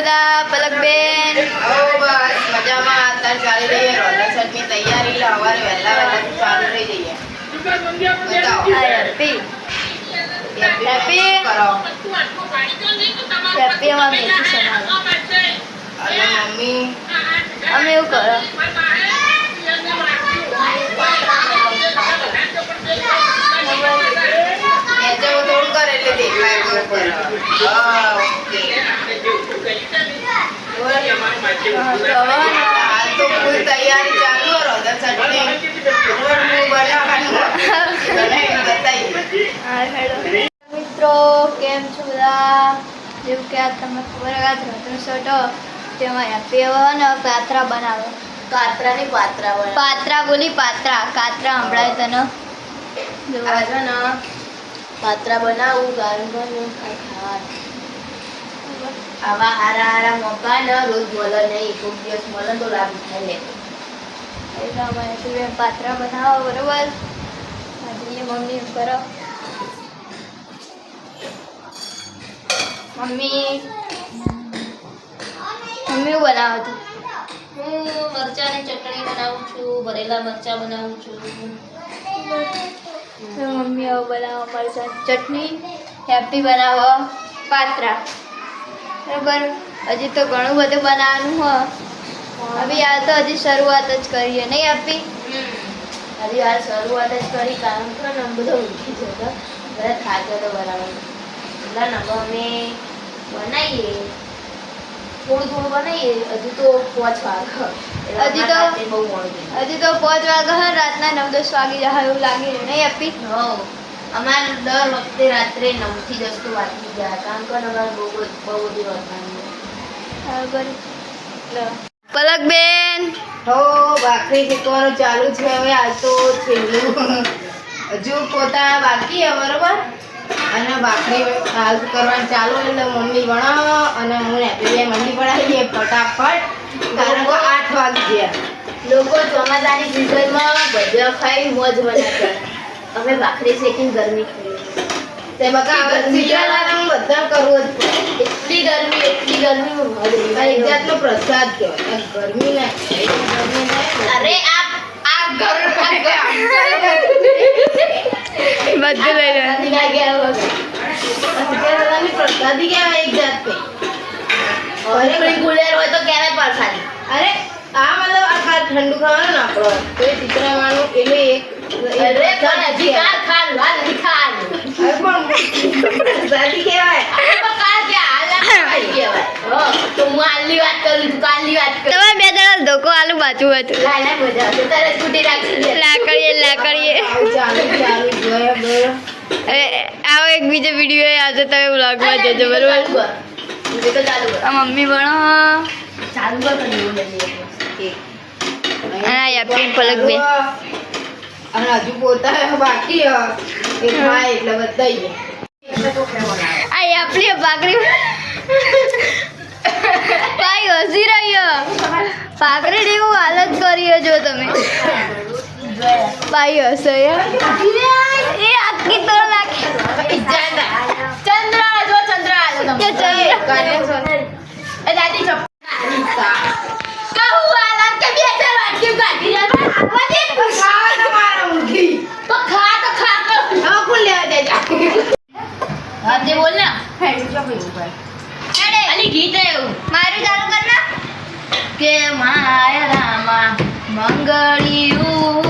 બધા પલકબેન. બસ મજામાં. અત્યારે ચાલી રહી રોલર શર્ટની તૈયારી એટલે સવારે વહેલા વહેલા ચાલુ રહી જઈએ. મમ્મી. અમે એવું કરો. મિત્રો કેમ છો બધા? જેવું કે આ તમને ખબર રતન સોટો તેમાં હેપી હવે ને પાત્રા બનાવો. કાતરા ની પાત્રા હોય પાત્રા બોલી પાત્રા કાતરા સંભળાય તને? પાત્રા બનાવું ગારું ગારું ખાઈ આવા હારા હારા મોકા ન રોજ મળે નહીં, કોક દિવસ મળે તો લાભ થાય. લે એટલે અમારે હેપી પાત્ર બનાવો, બરોબર? આજે મમ્મી કરો. મમ્મી મમ્મી શું બનાવો તું હું મરચાની ચટણી બનાવું છું, ભરેલા મરચા બનાવું છું. મમ્મી હવે બનાવો, મરચાં, ચટણી, હેપી બનાવો, પાત્રા. બરાબર. હજી તો ઘણું બધું બનાવવાનું હોય હવે આ તો હજી શરૂઆત જ કરીએ નહીં આપી? હજી આ શરૂઆત જ કરી કારણ કે નંબર બધો ઊંઘી જતો બધા થાક્યો તો બરાબર. બધા નંબર અમે બનાવીએ. થોડું થોડું બનાવીએ હજુ તો પોચ વાગ હજી તો- બહુ મોડું હજી તો પાંચ વાગે હે રાતના નવ દસ વાગી જાય એવું લાગી નહીં આપી? હઉ. અમારે દર વખતે રાત્રે નવથી દસ તો વાંચી ગયા કારણ કે અમારે બહુ બહુ બધી રોટલાની બરાબર. પલક બેન હો ભાખરી શીખવાનું ચાલુ છે હવે આ તો છેલ્લું. હજુ પોતા બાકી છે બરોબર? અને ભાખરી હાલ કરવાનું ચાલુ એટલે મમ્મી ભણાવો અને હું હેપી મમ્મી ભણાવીએ ફટાફટ કારણ કે આઠ વાગી ગયા. લોકો ચોમાસાની સિઝનમાં ભજીયા ખાઈ મોજ મજા કરે. અમે ભાખરી શેકીને ગરમી ખાઈએ તે બકા બધા કરવું જ પડે. એટલી ગરમી એટલી ગરમી એક જાતનો પ્રસાદ કહેવાય. ગરમી ના ગરમી ના અરે આ આ ઘર બધું લઈ લે. પ્રસાદી કહેવાય એક જાત ગુલેર હોય તો કહેવાય પ્રસાદી. અરે આ મતલબ આ ઠંડુ ખાવાનું નાખો આપણો તો એ ચિત્રવાનું એટલે એક અરે પણ હજી કાલ વાલ હજી અરે પણ પ્રસાદી કહેવાય. આપણે કાલ કે હાલ કહેવાય. તો હું હાલની વાત કરું છું કાલની વાત કરું તમારે બે જણા ધોકો આલુ બાજુ હતું. લાય લાય મજા આવશે તારે સ્કૂટી રાખી લાકડીએ લાકડીએ. ચાલુ ચાલુ ગયો ગયો અરે આવો એક બીજો વીડિયો આવશે તમે વ્લોગમાં જોજો બરોબર? કર. મમ્મી ભણો. ચાલુ કર પણ અને આ યાપી પલક બે. અને હજુ પોતા બાકી હ. એટલે બધાઈ આ આપણી ભાખરી કઈ હસી રહ્યો. ભાખરી જેવું હાલત કરી જો તમે. ભાઈ હસો. એ આખી તો નાખી ચંદ્ર જો ચંદ્ર. ચંદ્ર. ખાલી ગીત એવું. મારું ચાલુ કર કે મારા મંગળિયું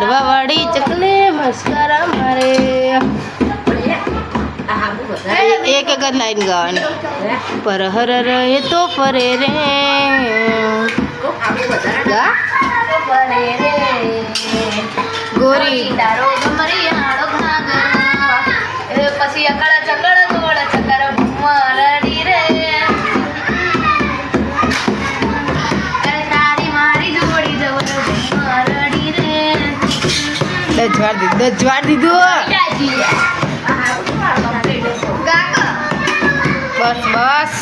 લેવા વાળી ચકલે મસ્કારા મારે. એક એક જ લાઈન ગાવાની. પર હર રહે તો ફરે રે. ગા? ફરે રે ગોરી. દજવાર દીધું. દજવાર દીધું બસ બસ.